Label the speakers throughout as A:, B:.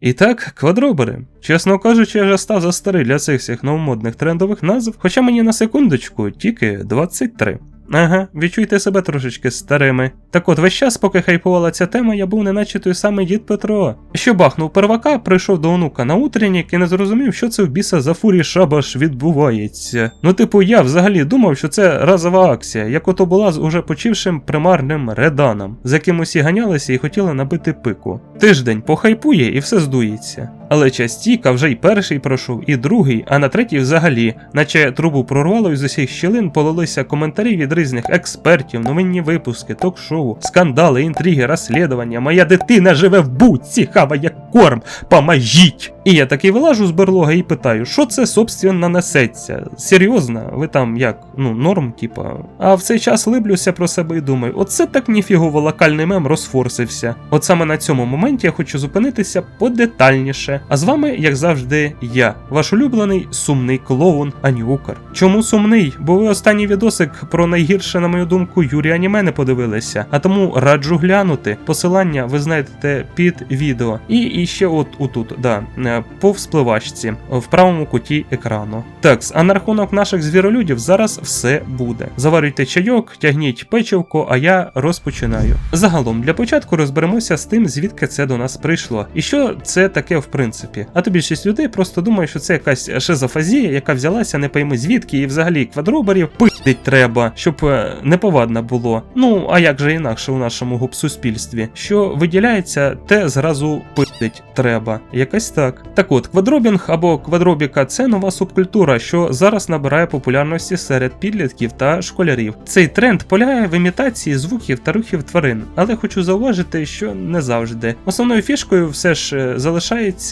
A: І так, квадробери. Чесно кажучи, я вже став за старий для цих всіх новомодних трендових назв, хоча мені на секундочку тільки 23. Ага, відчуйте себе трошечки старими. Так от, весь час, поки хайпувала ця тема, я був неначе той самий дід Петро, що бахнув первака, прийшов до онука на утреннік і не зрозумів, що це в біса за фурі шабаш відбувається. Ну, типу, я взагалі думав, що це разова акція, як ото була з уже почившим примарним реданом, з яким усі ганялися і хотіли набити пику. Тиждень похайпує і все здується. Але частіка вже й перший пройшов, і другий, а на третій взагалі, наче трубу прорвало і з усіх щілин полилися коментарі від різних експертів, новинні випуски, ток-шоу, скандали, інтриги, розслідування. Моя дитина живе в будці, хаває корм, поможіть! І я таки вилажу з берлоги і питаю, що це собственно несеться? Серйозно, ви там як? Ну, норм, типа. А в цей час либлюся про себе і думаю, оце так ніфігово локальний мем розфорсився. От саме на цьому моменті я хочу зупинитися подетальніше. А з вами, як завжди, я, ваш улюблений сумний клоун Анюкар. Чому сумний? Бо ви останній відосик про найгірше, на мою думку, Юрі аніме не подивилися, а тому раджу глянути. Посилання ви знайдете під відео. І, і ще от отут, да, е, по вспливачці, в правому куті екрану. Так, а на рахунок наших звіролюдів зараз все буде. Заварюйте чайок, тягніть печивко, а я розпочинаю. Загалом, для початку розберемося з тим, звідки це до нас прийшло, і що це таке в принципі. А то більшість людей просто думає, що це якась шизофазія, яка взялася не пойми звідки, і взагалі квадроберів пиздить треба, щоб е, неповадно було. Ну а як же інакше у нашому губсуспільстві, що виділяється, те зразу пиздить треба. Якось так. Так от, квадробінг або квадробіка це нова субкультура, що зараз набирає популярності серед підлітків та школярів. Цей тренд полягає в імітації звуків та рухів тварин, але хочу зауважити, що не завжди. Основною фішкою все ж е,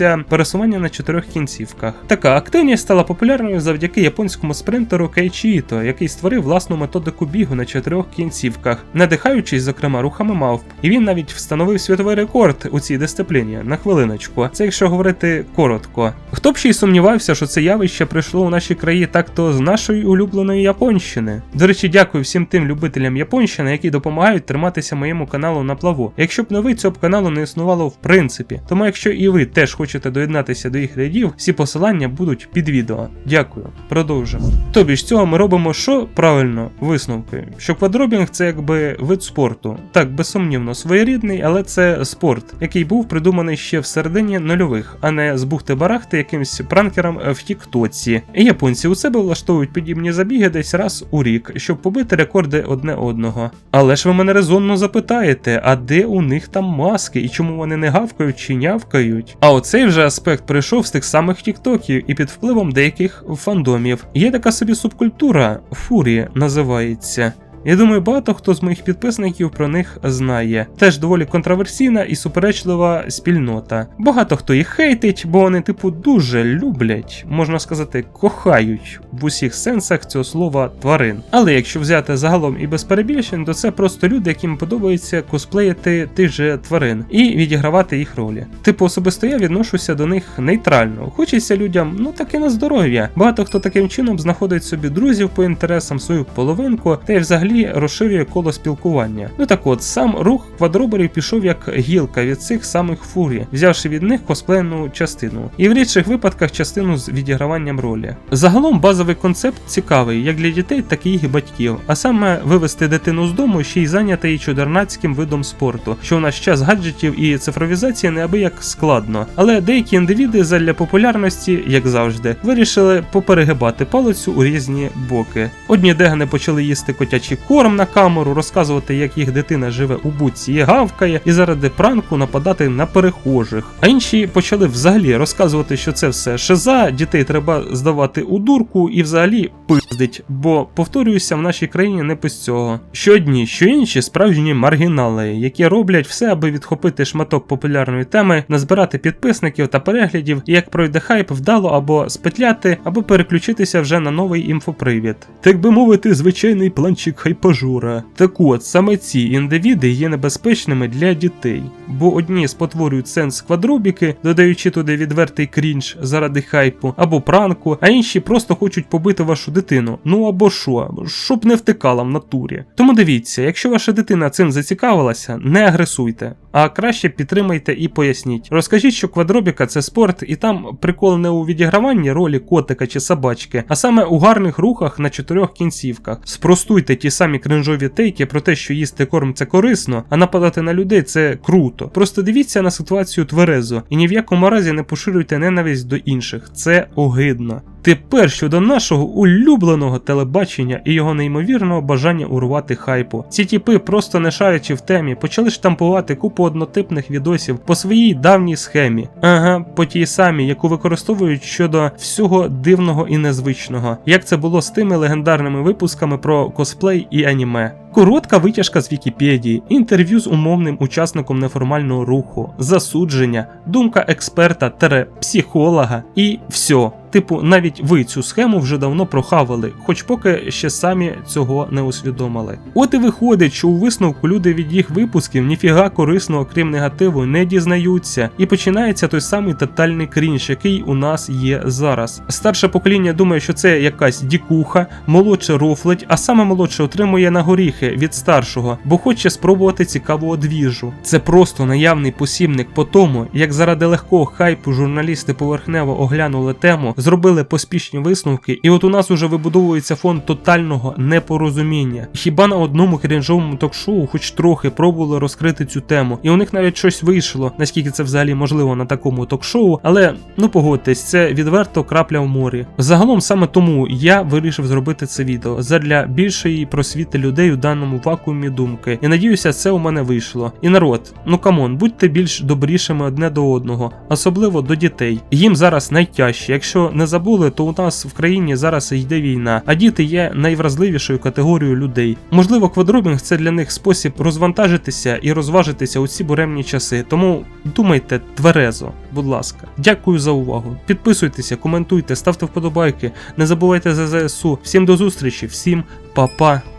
A: залишається пересування на чотирьох кінцівках. Така активність стала популярною завдяки японському спринтеру Кейчі Іто, який створив власну методику бігу на чотирьох кінцівках, надихаючись, зокрема, рухами мавп. І він навіть встановив світовий рекорд у цій дисципліні на хвилиночку. Це якщо говорити коротко. Хто б ще й сумнівався, що це явище прийшло у наші краї так-то з нашої улюбленої Японщини. До речі, дякую всім тим любителям Японщини, які допомагають триматися моєму каналу на плаву. Якщо б не ви, цього б каналу не існувало в принципі. Тому якщо і ви теж хочете доєднатися до їх рядів, всі посилання будуть під відео. Дякую. Продовжимо. Тобі ж цього ми робимо що правильно висновки, що квадробінг це якби вид спорту. Так, безсумнівно, своєрідний, але це спорт, який був придуманий ще в середині нульових, а не з бухти-барахти якимсь пранкерам в Тіктоці. І японці у себе влаштовують подібні забіги десь раз у рік, щоб побити рекорди одне одного. Але ж ви мене резонно запитаєте, а де у них там маски і чому вони не гавкають чи нявкають? А оцей вже аспект прийшов з тих самих тіктоків і під впливом деяких фандомів. Є така собі субкультура, фурі називається. Я думаю, багато хто з моїх підписників про них знає. Теж доволі контроверсійна і суперечлива спільнота. Багато хто їх хейтить, бо вони, типу, дуже люблять, можна сказати, кохають в усіх сенсах цього слова тварин. Але якщо взяти загалом і без перебільшень, то це просто люди, яким подобається косплеїти тих же тварин і відігравати їх ролі. Типу, особисто я відношуся до них нейтрально. Хочеться людям, ну таки на здоров'я. Багато хто таким чином знаходить собі друзів по інтересам, свою половинку, та й взагалі розширює коло спілкування. Ну так от, сам рух квадроберів пішов як гілка від цих самих фурі, взявши від них косплейну частину, і в рідших випадках частину з відіграванням ролі. Загалом базовий концепт цікавий як для дітей, так і їх батьків, а саме вивести дитину з дому ще й зайняти її чудернацьким видом спорту, що в наш час гаджетів і цифровізації неабияк складно. Але деякі індивіди задля популярності, як завжди, вирішили поперегибати палицю у різні боки. Одні дегани почали їсти котячі корм на камеру, розказувати, як їх дитина живе у будці і гавкає, і заради пранку нападати на перехожих. А інші почали взагалі розказувати, що це все шиза, дітей треба здавати у дурку і взагалі пиздить. Бо повторююся, в нашій країні не без цього. Що одні, що інші справжні маргінали, які роблять все, аби відхопити шматок популярної теми, назбирати підписників та переглядів, і як пройде хайп, вдало або спетляти, або переключитися вже на новий інфопривід. Так би мовити, звичайний планчик хайпажура. Так от, саме ці індивіди є небезпечними для дітей, бо одні спотворюють сенс квадробіки, додаючи туди відвертий крінж заради хайпу або пранку, а інші просто хочуть побити вашу дитину. Ну або що, щоб не втикала в натурі. Тому дивіться, якщо ваша дитина цим зацікавилася, не агресуйте, а краще підтримайте і поясніть. Розкажіть, що квадробіка це спорт, і там прикол не у відіграванні ролі котика чи собачки, а саме у гарних рухах на чотирьох кінцівках. Спростуйте ті самі кринжові тейки про те, що їсти корм це корисно, а нападати на людей це круто. Просто дивіться на ситуацію тверезо і ні в якому разі не поширюйте ненависть до інших. Це огидно. Тепер щодо нашого улюбленого телебачення і його неймовірного бажання урвати хайпу. Ці тіпи, просто не шарячи в темі, почали штампувати купу однотипних відосів по своїй давній схемі. Ага, по тій самій, яку використовують щодо всього дивного і незвичного, як це було з тими легендарними випусками про косплей і аніме. Коротка витяжка з Вікіпедії, інтерв'ю з умовним учасником неформального руху, засудження, думка експерта тере психолога і все. Типу, навіть ви цю схему вже давно прохавали, хоч поки ще самі цього не усвідомили. От і виходить, що у висновку люди від їх випусків ніфіга корисного, крім негативу, не дізнаються, і починається той самий тотальний крінж, який у нас є зараз. Старше покоління думає, що це якась дікуха, молодше рофлить, а саме молодше отримує на горіхи від старшого, бо хоче спробувати цікаву одвіжу. Це просто наявний посібник по тому, як заради легкого хайпу журналісти поверхнево оглянули тему, зробили поспішні висновки, і от у нас уже вибудовується фон тотального непорозуміння. Хіба на одному крінжовому ток-шоу хоч трохи пробували розкрити цю тему, і у них навіть щось вийшло, наскільки це взагалі можливо на такому ток-шоу, але ну погодьтесь, це відверто крапля в морі. Загалом саме тому я вирішив зробити це відео задля більшої просвіти людей у даному вакуумі думки. І надіюся, це у мене вийшло. І народ, ну камон, будьте більш добрішими одне до одного, особливо до дітей. Їм зараз найтяжче. Не забули, то у нас в країні зараз йде війна, а діти є найвразливішою категорією людей. Можливо, квадробінг це для них спосіб розвантажитися і розважитися у ці буремні часи. Тому думайте тверезо, будь ласка. Дякую за увагу. Підписуйтеся, коментуйте, ставте вподобайки. Не забувайте за ЗСУ. Всім до зустрічі, всім па-па.